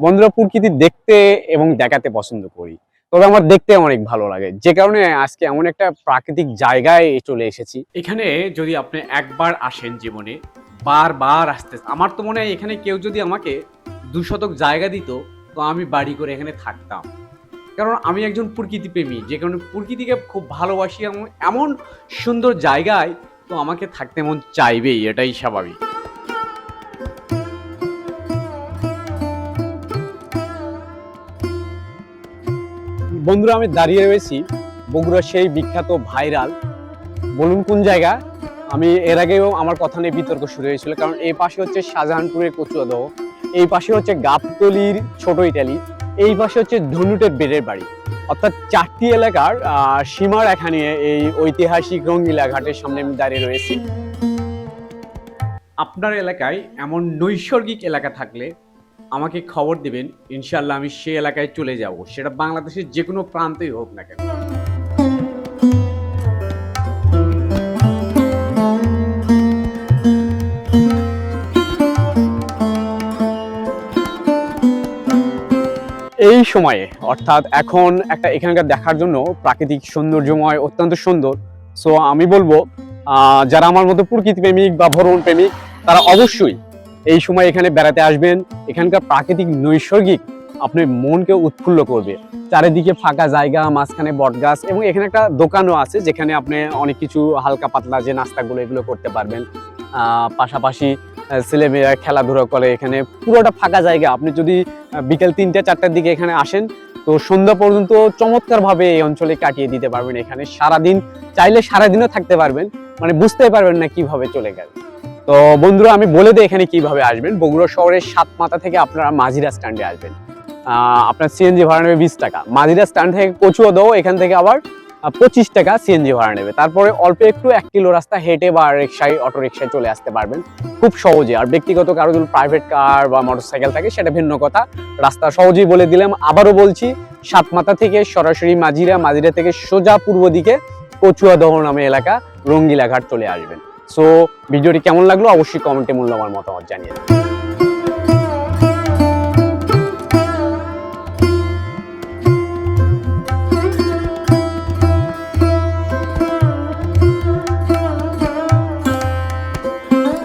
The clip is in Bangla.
বন্ধুরা প্রকৃতি দেখতে এবং দেখাতে পছন্দ করি। তবে আমার দেখতে অনেক ভালো লাগে। যে কারণে আজকে এমন একটা প্রাকৃতিক জায়গায় চলে এসেছি। এখানে যদি আপনি একবার আসেন জীবনে, বারবার আসতে আমার তো মনে হয় এখানে কেউ যদি আমাকে দু শতক জায়গা দিত, তো আমি বাড়ি করে এখানে থাকতাম। কারণ আমি একজন প্রকৃতি প্রেমী। যে কারণে প্রকৃতিকে খুব ভালোবাসি এবং এমন সুন্দর জায়গায় তো আমাকে থাকতে মন চাইবেই, এটাই স্বাভাবিক। বন্ধুরা আমি দাঁড়িয়ে রয়েছি বগুড়ার সেই বিখ্যাত ভাইরাল বলুন কোন জায়গা। আমি এর আগেও আমার কথা নিয়ে বিতর্ক শুরু হয়েছিল কারণ এই পাশে হচ্ছে শাহজাহানপুরের কচুয়াদহ এই পাশে হচ্ছে গাবতলির ছোট ইটালি এই পাশে হচ্ছে ধনুটের বেড়ের বাড়ি। অর্থাৎ চারটি এলাকার আহ, সীমারেখা নিয়ে এই ঐতিহাসিক রঙ্গিলা ঘাটের সামনে আমি দাঁড়িয়ে রয়েছি। আপনার এলাকায় এমন নৈসর্গিক এলাকা থাকলে আমাকে খবর দিবেন ইনশাল্লাহ আমি সেই এলাকায় চলে যাব। সেটা বাংলাদেশের যে কোনো প্রান্তেই হোক না কেন। এই সময়ে, অর্থাৎ এখন একটা এখানকার দেখার জন্য প্রাকৃতিক সৌন্দর্যময়, অত্যন্ত সুন্দর। সো আমি বলব যারা আমার মতো প্রকৃতি প্রেমিক বা ভ্রমণ প্রেমিক তারা অবশ্যই এই সময় এখানে বেড়াতে আসবেন। এখানকার প্রাকৃতিক নৈসর্গিক আপনার মনকে উৎফুল্ল করবে। চারিদিকে ফাঁকা জায়গা, মাঝখানে বটগাছ এবং এখানে একটা দোকানও আছে যেখানে আপনি অনেক কিছু হালকা পাতলা যে নাস্তাগুলো এগুলো করতে পারবেন। পাশাপাশি ছেলেমেয়েরা খেলাধুলা করে এখানে পুরোটা ফাঁকা জায়গা। আপনি যদি বিকেল তিনটে, চারটার দিকে এখানে আসেন, তো সন্ধ্যা পর্যন্ত চমৎকারভাবে এই অঞ্চলে কাটিয়ে দিতে পারবেন এখানে। সারাদিন, চাইলে সারাদিনও থাকতে পারবেন। মানে বুঝতেই পারবেন না কীভাবে চলে গেল। তো বন্ধুরা, আমি বলে দিই এখানে কীভাবে আসবেন। বগুড়া শহরের সাত মাথা থেকে আপনারা মাঝিরা স্ট্যান্ডে আসবেন। আপনার সিএনজি ভাড়া নেবে বিশ টাকা। মাঝিরা স্ট্যান্ড থেকে কচুয়া দাও, এখান থেকে আবার পঁচিশ টাকা সিএনজি ভাড়া নেবে। তারপরে অল্প একটু এক কিলো রাস্তা হেঁটে বা রিক্সায় অটো রিক্সায় চলে আসতে পারবেন। খুব সহজে। আর ব্যক্তিগত কারও যদি প্রাইভেট কার বা মোটরসাইকেল থাকে, সেটা ভিন্ন কথা। রাস্তা সহজেই বলে দিলাম। আবারও বলছি সাতমাথা থেকে সরাসরি মাঝিরা মাঝিরা থেকে সোজা পূর্ব দিকে কচুয়াদহ নামে এলাকা রঙ্গিলা ঘাট চলে আসবেন। সো ভিডিওটি কেমন লাগল? অবশ্যই কমেন্টে মূল্যবান মতামত জানিয়ে দেবেন